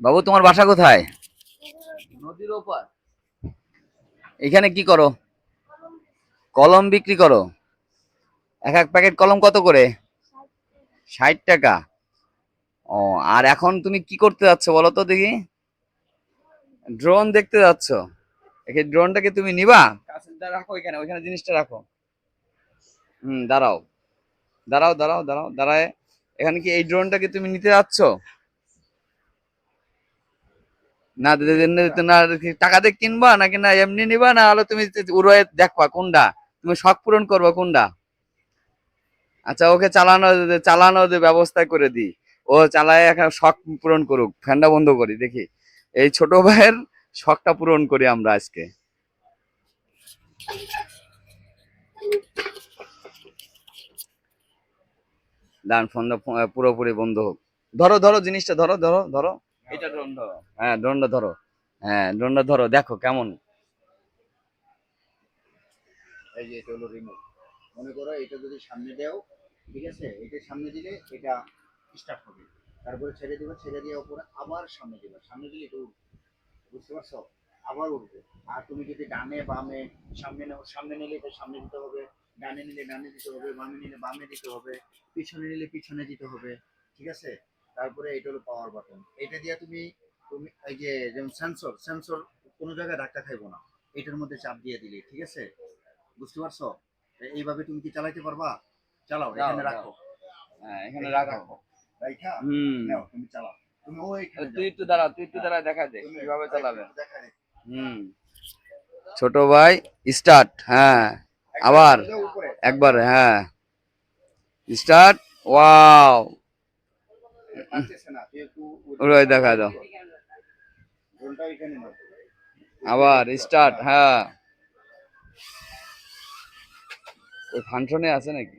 বাবু তোমার বাসা কোথায়? নদীর ওপার। এখানে কি করো? কলম বিক্রি করো? এক এক প্যাকেট কলম কত করে? ষাট টাকা। ও আর এখন তুমি কি করতে যাচ্ছ বলো তো দেখি। ড্রোন দেখতে যাচ্ছ। এই ড্রোনটাকে তুমি নিবা? রাখো এখানে ওইখানে জিনিসটা রাখো। হুম দাঁড়াও। দাঁড়াও দাঁড়াও দাঁড়াও দাঁড়ায়। এখানে কি এই ড্রোনটাকে তুমি নিতে যাচ্ছ? না না টাকা দিয়ে কিনবা নাকি না এমনি নিবা? না হলে তুমি উড়ে দেখবা কোনটা? তুমি শখ পূরণ করবা কোনটা? আচ্ছা ওকে চালানো চালানো ব্যবস্থা করে দিই ও চালায় এখন শখ পূরণ করুক। ফ্যানটা বন্ধ করি, দেখি। এই ছোট ভাইয়ের শখটা পূরণ করি আমরা আজকে। দান ফোনটা পুরোপুরি বন্ধ হোক। ধরো ধরো জিনিসটা, ধরো ধরো ধরো। এটা ড্রোন হ্যাঁ ড্রোনটা ধরো। হ্যাঁ ড্রোনটা ধরো দেখো কেমন। এই যে এটা হলো রিমোট মনে করো এটা যদি সামনে দাও ঠিক আছে? এটা সামনে দিলে এটা স্টার্ট হবে। তারপরে ছেড়ে দিবে ছেড়ে দিয়ে উপরে আবার সামনে দিবে। সামনে দিলে এটা বুঝতে পারছ? আবার উঠবে। আর তুমি যদি ডানে বামে সামনে নাও সামনে নিলে এটা সামনে দিতে হবে। ডানে নিলে ডানে দিতে হবে বামে নিলে বামে দিতে হবে পিছনে নিলে পিছনে দিতে হবে ঠিক আছে? তারপরে এটা হলো পাওয়ার বাটন এটা দিয়ে তুমি তুমি এই যে যেমন সেন্সর সেন্সর কোনো জায়গায় ধাক্কা খাইবো না। এটার মধ্যে চাপ দিয়ে দিলে ঠিক আছে? বুঝতে পারছ? এইভাবে তুমি কি চালাইতে পারবা? চালাও এখানে রাখো। হ্যাঁ এখানে রাখো। রাইখা? হুম। নাও তুমি চালাও। তুমি ওইখানে তুই একটু দাঁড়া তুই একটু দাঁড়া দেখা দে কীভাবে চালাবে। হুম। ছোট ভাই স্টার্ট হ্যাঁ। আবার। একবার হ্যাঁ। স্টার্ট ওয়াও ওই দেখা দাও। আবার স্টার্ট হ্যাঁ। ওই ফাংশনে আছে নাকি।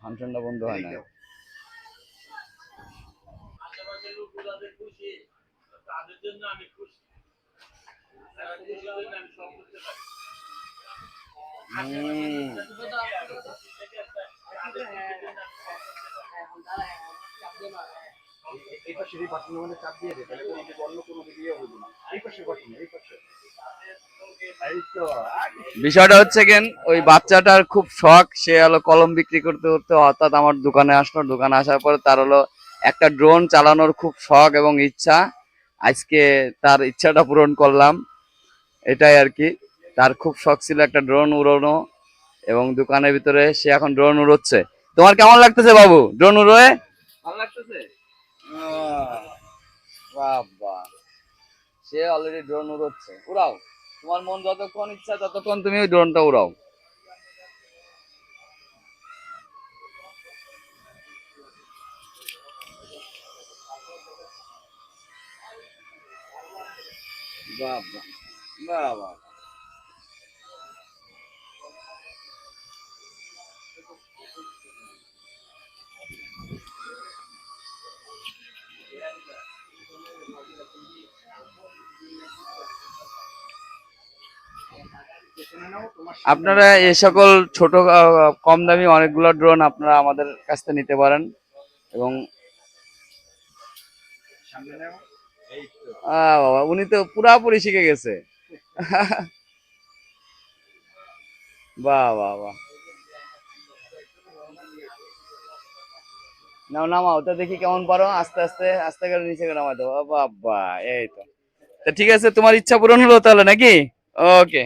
ফাংশনটা বন্ধ হয় না এই এই- পাশে এই মধ্যে চাপ দিয়ে দে তাহলে অন্য কোনো ইয়ে হবে না এই পাশে বাটন এই পাশে বিষয়টা হচ্ছে কেন, ওই বাচ্চাটার খুব শখ, সে হলো কলম বিক্রি করতে করতে হঠাৎ আমার দোকানে আসলো। দোকানে আসার পরে তার হলো একটা ড্রোন চালানোর খুব শখ এবং ইচ্ছা। আজকে তার ইচ্ছাটা পূরণ করলাম। এটাই আর কি। তার খুব শখ ছিল একটা ড্রোন উড়ানো এবং দোকানের ভিতরে সে এখন ড্রোন উড়োচ্ছে। তোমার কেমন লাগতেছে বাবু? ড্রোন উড়োয়? ভালো লাগতেছে? বাবা। সে অলরেডি ড্রোন উড়োচ্ছে। উড়াও। তোমার মন যতক্ষণ ইচ্ছা ততক্ষণ তুমি ওই ড্রোনটা উড়াও। বাবা। বাবা। আপনারা এই সকল ছোট কম দামি অনেকগুলো ড্রোন আপনারা আমাদের কাছ থেকে নিতে পারেন এবং তো উনি তো পুরাপুরি শিখে গেছে। বাহ বাহ বাহ। নাও, নামাও, ওটা দেখি কেমন পারো। আস্তে আস্তে আস্তে করে নিচে করে নামাই দেবো। বাবা এই তো ঠিক আছে, তোমার ইচ্ছা পূরণ হলো তাহলে নাকি? ওকে।